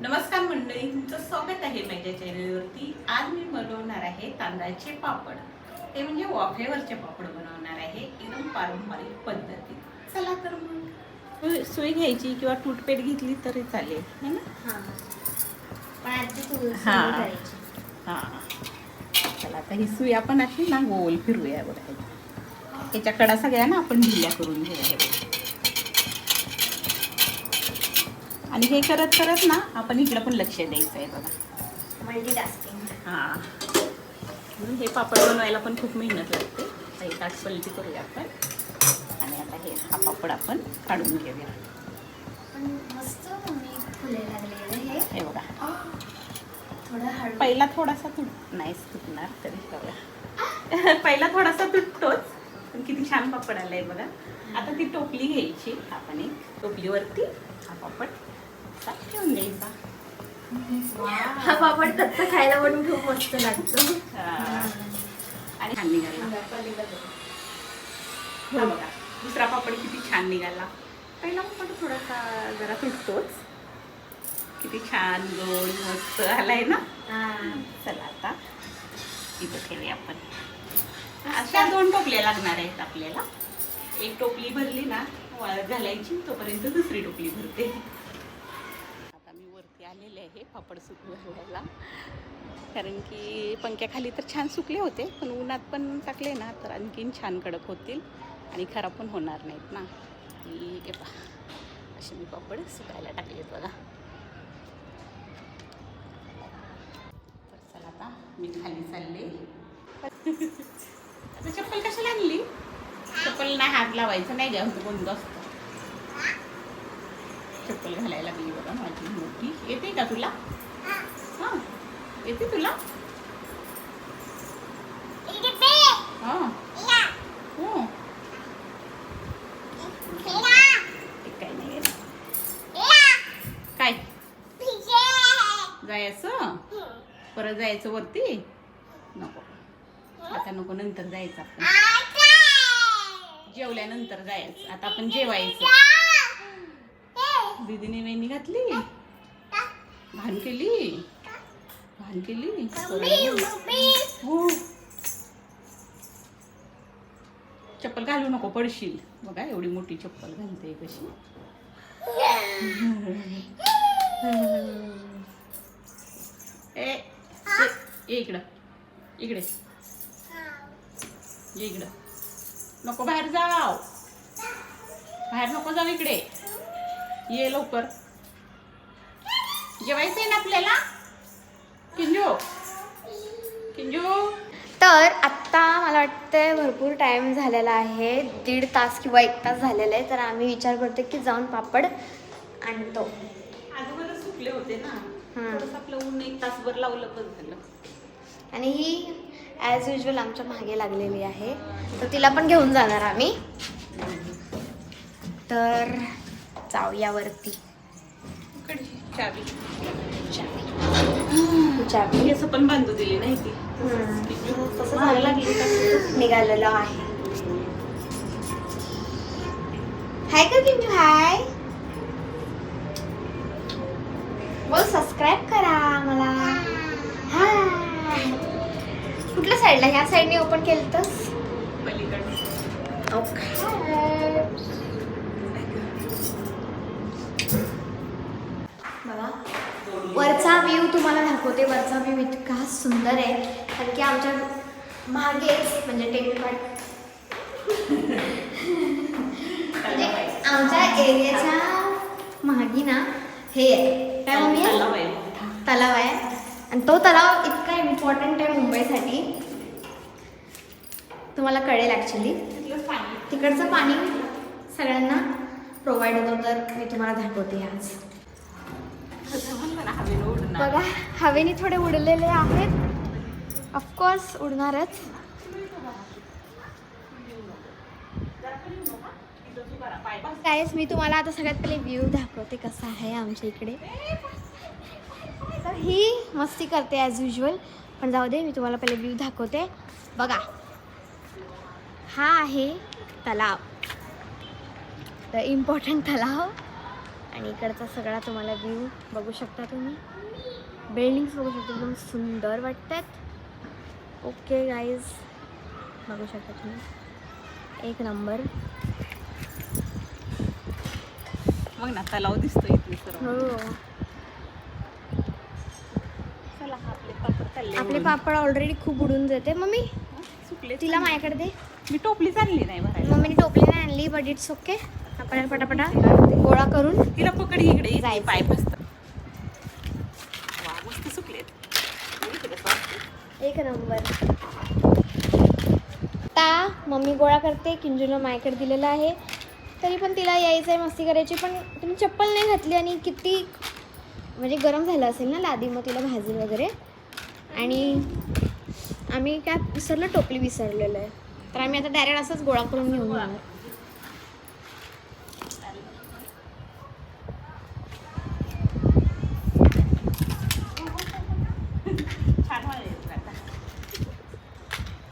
नमस्कार मंडळी तुमचं स्वागत आहे माझ्या चॅनलवरती. आज मी बनवणार आहे तांदळाचे पापड. ते म्हणजे वाफेवरचे पापड बनवणार आहे एकदम पारंपरिक पद्धतीत. चला तर मग. सुई घ्यायची किंवा टूथपेट घेतली तरी चालेल. है ना? हां. हां. हां. चला आता ही सुई आपण अशी ना गोल फिरूया बघा. त्याच्या कडा सगळ्या ना आपण ढिल्या करून घेऊया हे बघा. आणि हे करत करत ना आपण इकडं पण लक्ष द्यायचं आहे बघा. मल्टीटास्किंग हां. म्हणून हे पापड बनवायला पण खूप मेहनत लागते. आता एक पलटी करूया आपण. आणि आता हे हा पापड आपण काढून घेऊया. हे. बघा. पहिला थोडासा तुट नाही तुटणार तरी बघा. पहिला थोडासा तुटतोच पण किती छान पापड आलाय बघा. आता ती टोपली घ्यायची. आपण एक टोपलीवरती हा पापड ठेवून द्यायचा हा पापड कच्चा खायला पण खूप मस्त लागतो. आणि छान निघाला. हा बघा दुसरा पापड किती छान निघाला. पहिला पापड थोडासा जरा तुटतोच. किती छान गोड मस्त आलाय ना. चला आता इथं ठेवूया आपण. अशा दोन टोपल्या लागणार आहेत आपल्याला. एक टोपली भरली ना वाळत घालायची तोपर्यंत दुसरी टोपली भरते आता मी वरती आलेले आहे पापड सुकू घालायला कारण की पंख्याखाली तर छान सुकले होते पण उन्हात पण टाकले ना तर आणखीन छान कडक होतील आणि खराब पण होणार नाहीत ना. ठीक आहे पा असे मी पापड सुकायला टाकलेत बघा. तर चला आता मी खाली चालले. आता चप्पल कशाला आणली? चप्पल नाही हात लावायचं नाही घ्या होतं असतं. चप्पल घालायला लागली बघा माझी मोठी. येते का तुला? हां. येते तुला? हां. हो. काय नाही. काय? जायचं? परत जायचं वरती? नको. आता नको नंतर जायचं आपण. जेवल्यानंतर जायचं. आता आपण जेवायचं. दीदीने वेणी घातली घाण केली? घाण केली? हो. चप्पल घालू नको पडशील. बघा एवढी मोठी चप्पल घालते कशी. ए इकडं. इकडे. ये इकडं. नको बाहेर जाव बाहेर नको जाऊ इकडे. ये लवकर. जेवायचंय ना आपल्याला? किंजू? किंजू? तर आत्ता मला वाटतं भरपूर टाइम झालेला आहे. दीड तास किंवा एक तास झालेला आहे. तर आम्ही विचार करतो की जाऊन पापड आणतो. सुकले होते ना. हम्म. थोडंसं आपलं ऊन एक तासभर लावलं पण झालं. आणि ही ॲज युजल आमच्या मागे लागलेली आहे. तर तिला पण घेऊन जाणार आम्ही. तर जाऊया वरती इकडची चावी. चावी. केस पण बांधू दिली नाही ती. हम्म. किंजू तसं मागे झालं लागली का? निघालेलो आहे. हाय का किंजू हाय. बोल सबस्क्राईब करा मला. हाय. कुठल्या साईडला ह्या साईडने ओपन केलं तर ओके बघा वरचा व्ह्यू तुम्हाला दाखवते. वरचा व्ह्यू इतका सुंदर आहे. कारण की आमच्या मागेच म्हणजे टेकडीपाड म्हणजे आमच्या एरियाच्या मागे ना हे आहे. काय? तलाव आहे. आणि तो तलाव इतका इम्पॉर्टंट आहे मुंबईसाठी. तुम्हाला कळेल ॲक्च्युली तिकडचं पाणी. सगळ्यांना प्रोव्हाइड होतं. तर मी तुम्हाला दाखवते आज असं म्हणलं ना हवेनं उडणार. बघा हवेने थोडे उडलेले आहेत. ऑफकोर्स उडणारच. कायच मी तुम्हाला आता सगळ्यात पहिले व्ह्यू दाखवते कसा आहे आमच्या इकडे. तर ही मस्ती करते ॲज युजल पण जाऊ दे मी तुम्हाला पहिले व्ह्यू दाखवते. बघा. हा आहे तलाव. द इम्पॉर्टंट तलाव. आणि इकडचा सगळा तुम्हाला व्ह्यू बघू शकता तुम्ही. बिल्डिंग्स बघू शकता एकदम सुंदर वाटतात. ओके गाईज बघू शकता तुम्ही. एक नंबर मग ना तलाव दिसतो इथे हो. चला आपले पापड चालले आपले. पापड ऑलरेडी खूप उडून जाते. मम्मी सुकले तिला माझ्याकडे दे. मी टोपली चालली नाही भरायला. मम्मीने टोपली नाही आणली बट इट्स ओके पटापटा गोळा करून तिला पकड इकडे. पाय बसतात. मस्त सुकलेत? एक नंबर. आता मम्मी गोळा करते किंजूनं माझ्याकडे दिलेलं आहे. तरी पण तिला यायचं आहे मस्ती करायची पण तिने चप्पल नाही घातली आणि किती म्हणजे गरम झालं असेल ना लादी मग तिला भाजेल वगैरे. आणि आम्ही काय विसरलं टोपली विसरलेलं आहे. तर आम्ही आता डायरेक्ट असंच गोळा करून घेऊन जाणार छान वाटलं आता.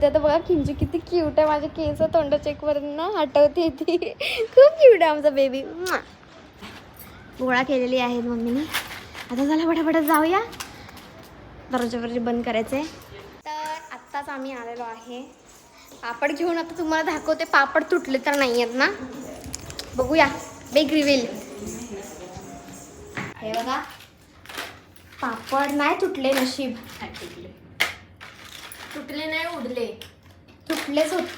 ते आता बघा किंजी किती क्यूट आहे. माझ्या केस तोंड चेक ना हटवते ती. खूप क्यूट आहे आमचा बेबी गोळा केलेली आहे मम्मीने. आता झाला फटाफट जाऊया. दरवाजा वरती बंद करायचं. आहे तर आत्ताच आम्ही आलेलो आहे. पापड घेऊन आता तुम्हाला दाखवते. पापड तुटले तर नाही आहेत ना? बघूया. बिग रिव्हील हे बघा. पापड नाही तुटले नशीब. तुटले नाही उडले. तुटलेच होत.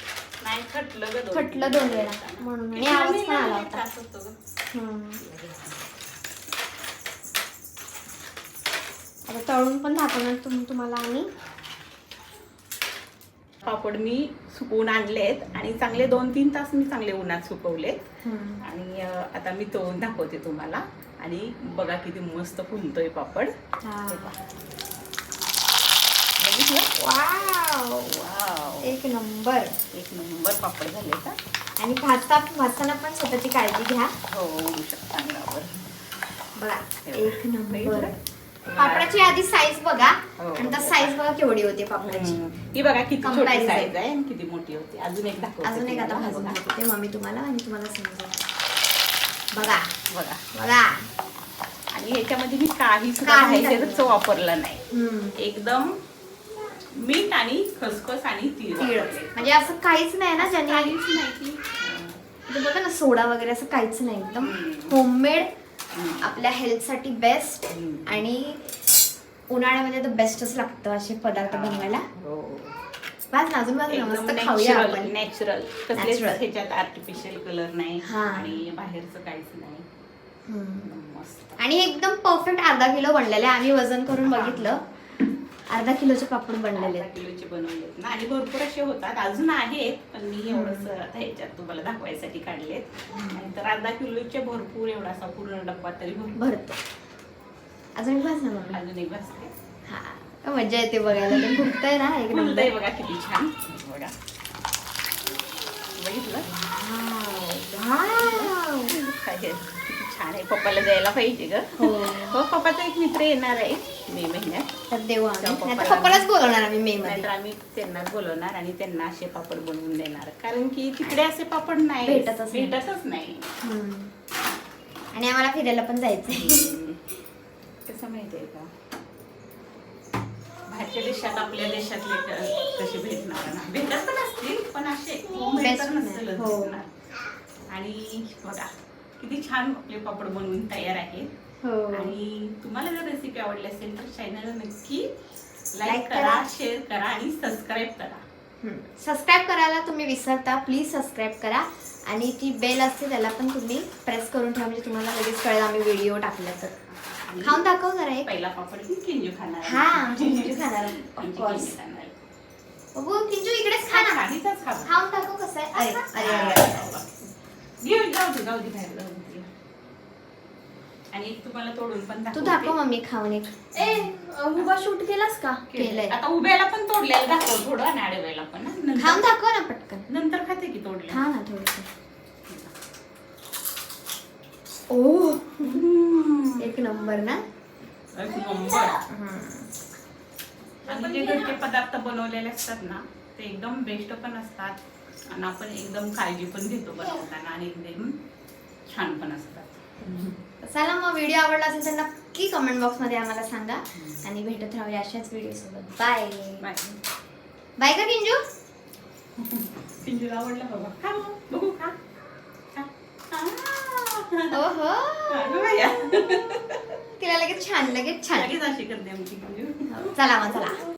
नाही खटलं ग दोन. खटलं दोन वेळा. म्हणून आणि आवाज पण आला होता त्रास होतो ग. हम्म. आता तळून पण दाखवणार तुम तुम्हाला आम्ही. पापड मी सुकवून आणलेत आणि चांगले दोन तीन तास मी चांगले उन्हात सुकवलेत. आणि अं, आता मी तळून दाखवते तुम्हाला. आणि बघा किती मस्त फुलतोय पापड. हा. वाव. वाव. एक नंबर. एक नंबर पापड झाले का? आणि भाजता भाजताना पण स्वतःची काळजी घ्या. हो ओढू शकता अंगावर बघा एक नंबर? पापडाची आधी साईज बघा. हो. आणि त्या साईज बघा केवढी होती पापडाची. हम्म. ही बघा किती छोटी Comparison. साईज आहे आणि किती मोठी होती. अजून एक दाखवते अजून एक आता तुम्हाला. भाजून बघा. दाखवते मम्मी तुम्हाला आणि तुम्हाला समजेल बघा. बघा. बघा. आणि ह्याच्यामध्ये मी काही सुद्धा काही बाहेरचं वापरलं नाही. हम्म. एकदम मीठ आणि खसखस आणि तीळ वापरले. म्हणजे असं काहीच नाही ना ज्याने काहीच नाही की म्हणजे बघा ना सोडा वगैरे असं काहीच नाही एकदम हम्म. होममेड हम्म. आपल्या हेल्थसाठी बेस्ट हम्म. आणि उन्हाळ्यामध्ये तर बेस्टच लागतं असे पदार्थ बनवायला हो. ना अजून वाच ना एकदम मस्त खाऊया नॅचरल आपण नॅचरल कसलेच Natural. ह्याच्यात आर्टिफिशियल कलर नाही हा. आणि बाहेरचं काहीच नाही हम्म. एकदम मस्त आणि एकदम परफेक्ट अर्धा किलो बनलेले आहे. आम्ही वजन करून बघितलं अर्धा किलोचे पापड बनलेले आहेत. किलोचे बनवलेत ना. आणि भरपूर असे होतात. अजून आहेत पण मी एवढंच आता ह्याच्यात तुम्हाला दाखवायसाठी काढलेत. आणि तर अर्धा किलोचे भरपूर एवढासा पूर्ण डब्बा तरी भरतो. अजून एक ना मग अजून एक भासते हा. मजा येते बघायला. ते फुगतंय ना एक नंबर. बघा किती छान. बघा. बघितलं? किती छान आहे. पप्पाला द्यायला पाहिजे ग. हो. हो पप्पाचा एक मित्र येणार आहे. मे महिन्यात तर देऊ आम्ही पप्पाला- पप्पालाच बोलवणार आम्ही मे नाहीतरमध्ये आम्ही त्यांनाच बोलवणार आणि त्यांना असे पापड बनवून देणार कारण की तिकडे असे पापड नाही भेटतच नाही. भेटतच नाही हम्म. आणि आम्हाला फिरायला पण जायचंय. कसं माहितीये का बाहेरच्या देशात आपल्या देशातले क- कसे भेटणार ना भेटत पण असतील पण असे Best नाही. हो. भेटणार. आणि बघा किती छान आपले पापड बनवून तयार आहेत हो आणि तुम्हाला जर रेसिपी आवडली असेल तर चॅनल नक्की लाईक करा. शेअर करा आणि सबस्क्राईब करा. सबस्क्राईब करायला तुम्ही विसरता. प्लीज सबस्क्राईब करा. आणि ती बेल असते त्याला पण तुम्ही प्रेस करून ठेवा. म्हणजे तुम्हाला लगेच कळेल आम्ही व्हिडिओ टाकला तर. खाऊन दाखव जरा एक. पहिला पापड किंजू खाणार. हा, आमची किंजू खाणार. course. किंजू. बघू इकडेच खा ना. खाऊन दाखव कसं आहे. अरे अरे घेऊन जाऊ दे जाऊ दे बाहेर जाऊ दे. तिला. आणि एक तुम्हाला तोडून पण तू. दाखव मम्मी खाऊन एक. ए उभा शूट केलास का? केलंय. आता उभ्याला पण तोडलेलं दाखव थोडं आणि आडव्याला पण हा. नंतर- खाऊन दाखव ना पटकन. नंतर खाते की तोडले? खा ना थोडस. ओ एक नंबर ना? आणि जे घरचे पदार्थ बनवलेले असतात ना ते एकदम बेस्ट पण असतात. आणि आपण एकदम काळजी पण घेतो बनवताना आणि एकदम छान पण असतात. चला मग व्हिडिओ आवडला असेल तर नक्की कमेंट बॉक्समध्ये आम्हाला सांगा. आणि भेटत राहूया अशाच व्हिडिओ सोबत. बाय बाय बाय का किंजू? पिंजूला आवडला बाबा. खा बघू खा. अगं बाया. तिला लगेच छान लगेच छान. लगेच अशी करते आमची पिंजू चला मग चला.